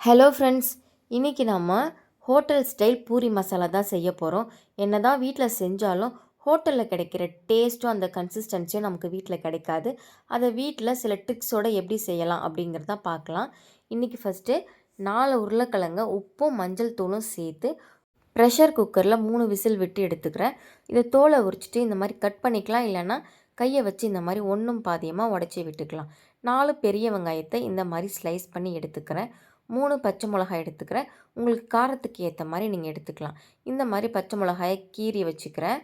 Hello friends இன்றைக்கி நம்ம hotel style puri masala தான் செய்ய போகிறோம் என்ன தான் வீட்டில் செஞ்சாலும் ஹோட்டலில் கிடைக்கிற டேஸ்ட்டும் அந்த கன்சிஸ்டன்சியும் நமக்கு வீட்டில் கிடைக்காது. அதை வீட்டில் சில ட்ரிக்ஸோடு எப்படி செய்யலாம் அப்படிங்கிறத பார்க்கலாம். இன்றைக்கி ஃபஸ்ட்டு நாலு உருளைக்கிழங்க உப்பும் மஞ்சள் தூளும் சேர்த்து ப்ரெஷர் குக்கரில் மூணு விசில் விட்டு எடுத்துக்கிறேன். இதை தோலை உரிச்சிட்டு இந்த மாதிரி கட் பண்ணிக்கலாம். இல்லைன்னா கையை வச்சு இந்த மாதிரி ஒன்றும் பாதியமாக உடச்சி விட்டுக்கலாம். நாலு பெரிய வெங்காயத்தை இந்த மாதிரி ஸ்லைஸ் பண்ணி எடுத்துக்கிறேன். மூணு பச்சை மிளகாய் எடுத்துக்கிறேன். உங்களுக்கு காரத்துக்கு ஏற்ற மாதிரி நீங்கள் எடுத்துக்கலாம். இந்த மாதிரி பச்சை மிளகாயை கீறி வச்சுக்கிறேன்.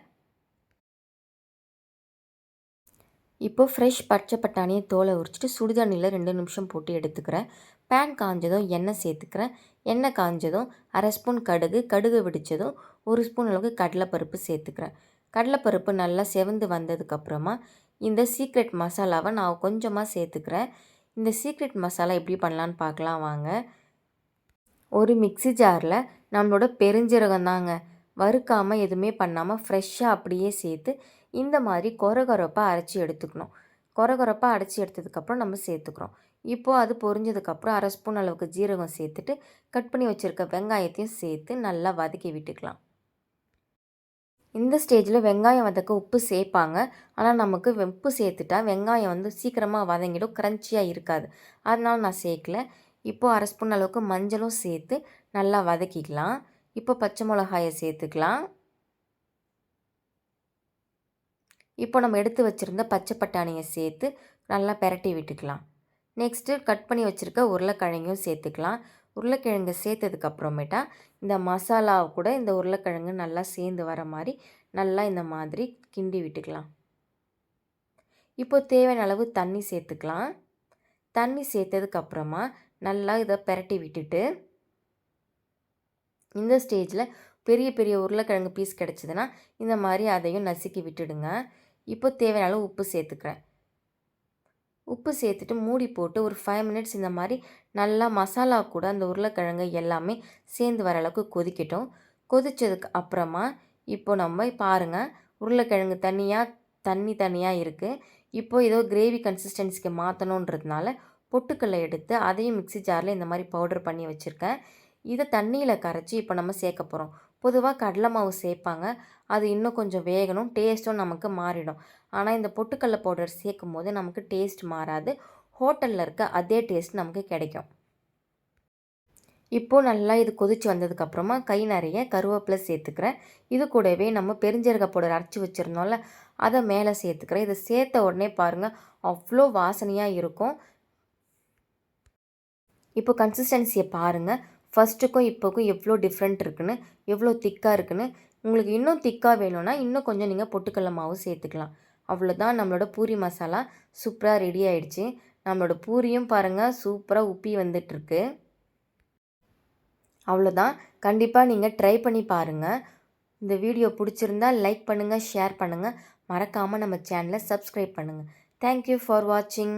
இப்போது ஃப்ரெஷ் பச்சை பட்டாணியை தோலை உரிச்சிட்டு சுடுதண்ணியில் ரெண்டு நிமிஷம் போட்டு எடுத்துக்கிறேன். பேன் காஞ்சதும் எண்ணெய் சேர்த்துக்கிறேன். எண்ணெய் காஞ்சதும் அரை ஸ்பூன் கடுகு கடுகு வெடித்ததும் ஒரு ஸ்பூன் அளவுக்கு கடலைப்பருப்பு சேர்த்துக்கிறேன். கடலைப்பருப்பு நல்லா செவந்து வந்ததுக்கப்புறமா இந்த சீக்ரெட் மசாலாவை நான் கொஞ்சமாக சேர்த்துக்கிறேன். இந்த சீக்ரெட் மசாலா எப்படி பண்ணலான்னு பார்க்கலாம் வாங்க. ஒரு மிக்சி ஜாரில் நம்மளோட பெருஞ்சீரகம் தாங்க. வறுக்காமல் எதுவுமே பண்ணாமல் ஃப்ரெஷ்ஷாக அப்படியே சேர்த்து இந்த மாதிரி கொர கொரப்பாக அரைச்சி எடுத்துக்கணும். கொர கொரப்பாக அரைச்சி எடுத்ததுக்கப்புறம் நம்ம சேர்த்துக்கிறோம். இப்போது அது பொரிஞ்சதுக்கப்புறம் அரை ஸ்பூன் அளவுக்கு ஜீரகம் சேர்த்துட்டு கட் பண்ணி வச்சுருக்க வெங்காயத்தையும் சேர்த்து நல்லா வதக்கி விட்டுக்கலாம். இந்த ஸ்டேஜில் வெங்காயம் வதக்க உப்பு சேர்ப்பாங்க ஆனால் நமக்கு உப்பு சேர்த்துட்டா வெங்காயம் வந்து சீக்கிரமாக வதங்கிடும் க்ரன்ச்சியாக இருக்காது. அதனால் நான் சேர்க்கல. இப்போது அரை ஸ்பூன் அளவுக்கு மஞ்சளும் சேர்த்து நல்லா வதக்கிக்கலாம். இப்போ பச்சை மிளகாயை சேர்த்துக்கலாம். இப்போ நம்ம எடுத்து வச்சுருந்த பச்சை பட்டாணியை சேர்த்து நல்லா பெரட்டி விட்டுக்கலாம். நெக்ஸ்ட்டு கட் பண்ணி வச்சுருக்க உருளைக்கிழங்கையும் சேர்த்துக்கலாம். உருளைக்கிழங்கு சேர்த்ததுக்கப்புறமேட்டா இந்த மசாலா கூட இந்த உருளைக்கிழங்கு நல்லா சேர்ந்து வர மாதிரி நல்லா இந்த மாதிரி கிண்டி விட்டுக்கலாம். இப்போ தேவையான அளவு தண்ணி சேர்த்துக்கலாம். தண்ணி சேர்த்ததுக்கப்புறமா நல்லா இதை பெரட்டி விட்டுட்டு இந்த ஸ்டேஜில் பெரிய பெரிய உருளைக்கிழங்கு பீஸ் கிடச்சிதுன்னா இந்த மாதிரி அதையும் நசுக்கி விட்டுடுங்க. இப்போ தேவையான அளவு உப்பு சேர்த்துக்கிறேன். உப்பு சேர்த்துட்டு மூடி போட்டு ஒரு ஃபைவ் மினிட்ஸ் இந்த மாதிரி நல்லா மசாலா கூட அந்த உருளைக்கிழங்கு எல்லாமே சேர்ந்து வர அளவுக்கு கொதிக்கட்டும். கொதித்ததுக்கு அப்புறமா இப்போ நம்ம பாருங்கள் உருளைக்கிழங்கு தனியாக தண்ணி தனியாக இருக்குது இப்போது ஏதோ கிரேவி கன்சிஸ்டன்சிக்கு மாற்றணுன்றதுனால பொட்டுக்கல்லை எடுத்து அதையும் மிக்சி ஜாரில் இந்த மாதிரி பவுடர் பண்ணி வச்சுருக்கேன். இதை தண்ணியில் கரைச்சி இப்போ நம்ம சேர்க்க போகிறோம் பொதுவாக கடலை மாவு சேர்ப்பாங்க அது இன்னும் கொஞ்சம் வேகணும் டேஸ்ட்டும் நமக்கு மாறிடும். ஆனால் இந்த பொட்டுக்கடலை பவுடர் சேர்க்கும் போது நமக்கு டேஸ்ட் மாறாது. ஹோட்டலில் இருக்க அதே டேஸ்ட் நமக்கு கிடைக்கும். இப்போது நல்லா இது கொதித்து வந்ததுக்கப்புறமா கை நிறைய கருவேப்பிலை சேர்த்துக்கிறேன். இது கூடவே நம்ம பெருஞ்சீரக பவுடர் அரைச்சி வச்சுருந்தோம்ல அதை மேலே சேர்த்துக்கிறேன். இதை சேர்த்த உடனே பாருங்கள் அவ்வளோ வாசனையாக இருக்கும். இப்போ கன்சிஸ்டன்சியை பாருங்கள் ஃபஸ்ட்டுக்கும் இப்போக்கும் எவ்வளோ டிஃப்ரெண்ட் இருக்குன்னு எவ்வளோ திக்காக இருக்குன்னு உங்களுக்கு இன்னும் திக்காக வேணும்னா இன்னும் கொஞ்சம் நீங்கள் பொட்டுக்கடல மாவு சேர்த்துக்கலாம். அவ்வளோதான் நம்மளோட பூரி மசாலா. சூப்பராக ரெடி ஆகிடுச்சு நம்மளோட பூரியும் பாருங்கள் சூப்பராக உப்பி வந்துட்டுருக்கு. அவ்வளோதான். கண்டிப்பாக நீங்கள் ட்ரை பண்ணி பாருங்கள் இந்த வீடியோ பிடிச்சிருந்தா லைக் பண்ணுங்கள் ஷேர் பண்ணுங்கள் மறக்காமல் நம்ம சேனலை சப்ஸ்கிரைப் பண்ணுங்கள் தேங்க்யூ ஃபார் வாட்சிங்